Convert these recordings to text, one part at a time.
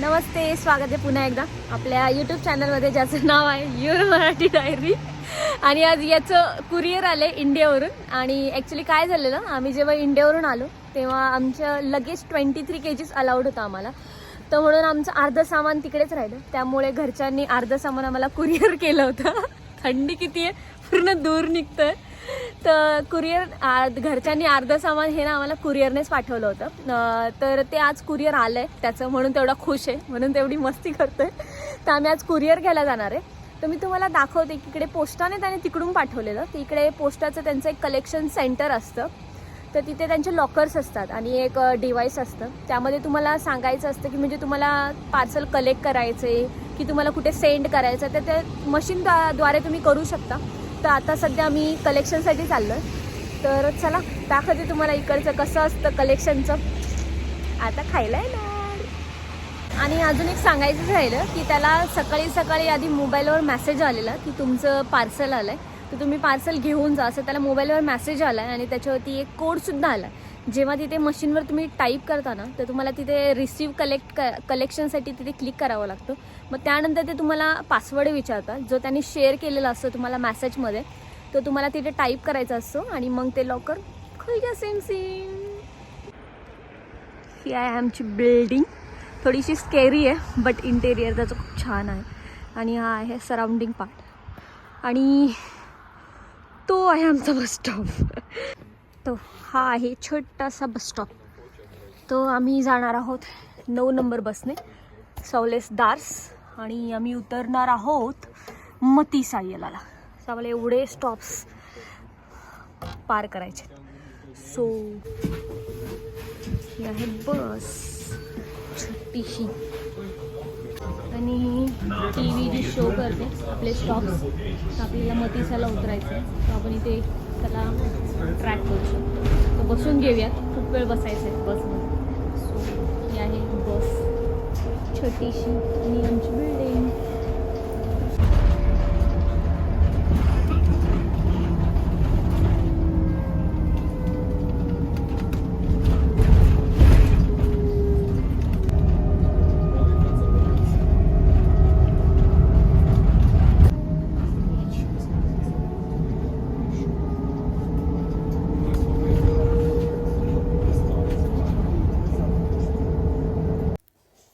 नमस्ते स्वागत आहे पुन्हा एकदा. आपल्या यूट्यूब चॅनलमध्ये ज्याचं नाव आहे युअर मराठी डायरी आणि आज याचं कुरिअर आलं आहे इंडियावरून. आणि ॲक्च्युली काय झालेलं आम्ही जेव्हा इंडियावरून आलो तेव्हा आमच्या लगेच ट्वेंटी थ्री केजीस अलाउड होतं आम्हाला. तर म्हणून आमचं अर्धं सामान तिकडेच राहिलं. त्यामुळे घरच्यांनी अर्धं सामान आम्हाला कुरिअर केलं होतं. थंडी किती आहे पूर्ण दूर निघतं तर कुरिअर घरच्यांनी अर्धं सामान हे ना आम्हाला कुरिअरनेच पाठवलं होतं. तर ते आज कुरिअर आलं आहे त्याचं म्हणून तेवढा खुश आहे म्हणून तेवढी मस्ती करतोय. तर आम्ही आज कुरिअर घ्यायला जाणार आहे. तर मी तुम्हाला दाखवते की इकडे पोस्टाने त्याने तिकडून पाठवलेलं. तर इकडे पोस्टाचं त्यांचं एक कलेक्शन सेंटर असतं. तर तिथे त्यांचे लॉकर्स असतात आणि एक डिव्हाइस असतं. त्यामध्ये तुम्हाला सांगायचं असतं की म्हणजे तुम्हाला पार्सल कलेक्ट करायचे की तुम्हाला कुठे सेंड करायचं तर ते मशीन द्वारे तुम्ही करू शकता. तर आता सध्या आम्ही कलेक्शनसाठी चाललो आहे तर चला दाखवते तुम्हाला इकडचं कसं असतं कलेक्शनचं आता खायला येणार. आणि अजून एक सांगायचं राहिलं की त्याला सकाळी सकाळी आधी मोबाईलवर मेसेज आलेला की तुमचं पार्सल आलं आहे तर तुम्ही पार्सल घेऊन जा. असं त्याला मोबाईलवर मेसेज आला आहे आणि त्याच्यावरती एक कोडसुद्धा आला आहे जेव्हा तिथे मशीनवर तुम्ही टाईप करता ना तर तुम्हाला तिथे रिसीव कलेक्ट क कलेक्शनसाठी तिथे क्लिक करावं लागतं. मग त्यानंतर ते तुम्हाला पासवर्ड विचारतात. जो त्यांनी शेअर केलेला असतो तुम्हाला मॅसेजमध्ये तो तुम्हाला तिथे टाईप करायचा असतो आणि मग ते लॉकर खुलजा सेम सेम ही आहे आमची बिल्डिंग थोडीशी स्केरी आहे बट इंटेरियर त्याचं खूप छान आहे. आणि हा आहे सराउंडिंग पार्ट आणि तो आहे आमचा बस स्टॉप तो हा आहे छोटासा बस स्टॉप तो आम्ही जाणार आहोत नऊ नंबर बसने सवलेस दार्स. आणि आम्ही उतरणार आहोत मती सायलाला. आम्हाला एवढे स्टॉप्स पार करायचे. सो ही आहे बस छोटीशी. आणि टी व्ही जी शो करते आपले स्टॉप्स तर आपल्याला मतीसाला उतरायचं आहे तर आपण इथे त्याला ट्रॅक करू शकतो तर बसून घेऊयात. खूप वेळ बसायचं आहे बसमध्ये. सो ही आहे बस. छोटीशी आणि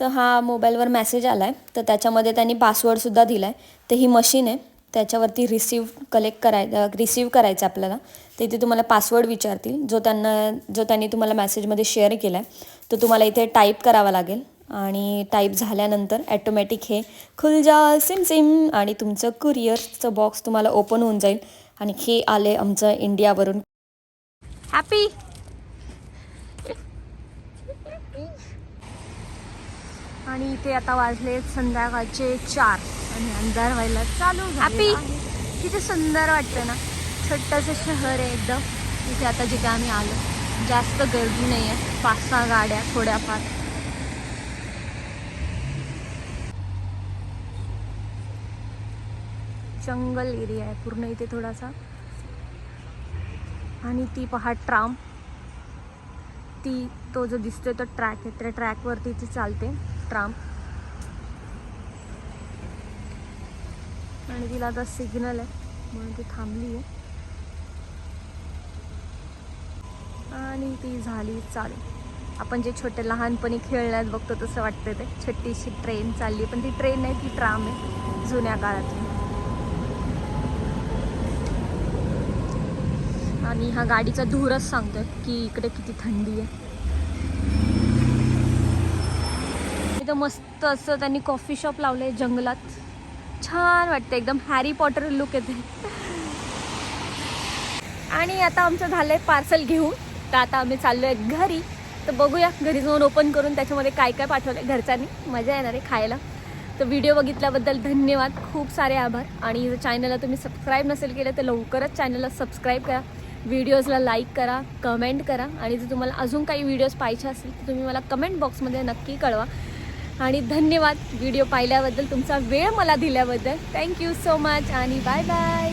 तर हा मोबाईलवर मेसेज आला आहे तर त्याच्यामध्ये त्यांनी पासवर्डसुद्धा दिला आहे तर ही मशीन आहे. त्याच्यावरती रिसीव कलेक्ट कराय रिसीव करायचं आपल्याला. तर इथे तुम्हाला पासवर्ड विचारतील. जो त्यांना जो त्यांनी तुम्हाला मेसेजमध्ये शेअर केला आहे तो तुम्हाला इथे टाईप करावा लागेल. आणि टाईप झाल्यानंतर ॲटोमॅटिक हे खुल जा सिम सिम. आणि तुमचं कुरिअरचं बॉक्स तुम्हाला ओपन होऊन जाईल. आणि हे आले आमचं इंडियावरून. हॅपी आणि इथे आता वाजले संध्याकाळचे चार. आणि अंधार व्हायला चालू हॅपी किती सुंदर वाटतं ना. छोटंसं शहर आहे एकदम. तिथे आता जिथे आम्ही आलो जास्त गर्दी नाही आहे. पाच सहा गाड्या थोड्याफार. जंगल एरिया आहे पूर्ण इथे थोडासा. आणि ती पहा ट्राम. ती तो जो दिसतोय तो ट्रॅक आहे. त्या ट्रॅकवरती ती चालते. ट्राम आणि तिला आता सिग्नल आहे म्हणून ती थांबली आहे आणि ती झाली चालू. आपण जे छोटे लहानपणी खेळण्यात बघतो तसं वाटतं ते. छोटीशी ट्रेन चालली पण ती ट्रेन नाही ती ट्राम आहे जुन्या काळातली. आणि हा गाडीचा धूरच सांगतोय की इकडे किती थंडी आहे. इथं मस्त असं त्यांनी कॉफी शॉप लावलं आहे जंगलात. छान वाटतं एकदम हॅरी पॉटर लुक येते. आणि आता आमचं झालं आहे पार्सल घेऊन. तर आता आम्ही चाललो आहे घरी. तर बघूया घरी जाऊन ओपन करून त्याच्यामध्ये काय काय पाठवलं आहे घरच्यांनी. मजा येणार आहे खायला. तर व्हिडिओ बघितल्याबद्दल धन्यवाद. खूप सारे आभार. आणि जर चॅनलला तुम्ही सबस्क्राईब नसेल केलं तर लवकरच चॅनलला सबस्क्राईब करा. व्हिडिओजला लाईक करा कमेंट करा. आणि जर तुम्हाला अजून काही व्हिडिओज पाहिजे असतील तर तुम्ही मला कमेंट बॉक्समध्ये नक्की कळवा. आणि धन्यवाद व्हिडिओ पाहिल्याबद्दल तुमचा वेळ मला दिल्याबद्दल. थँक्यू सो मच आणि बाय बाय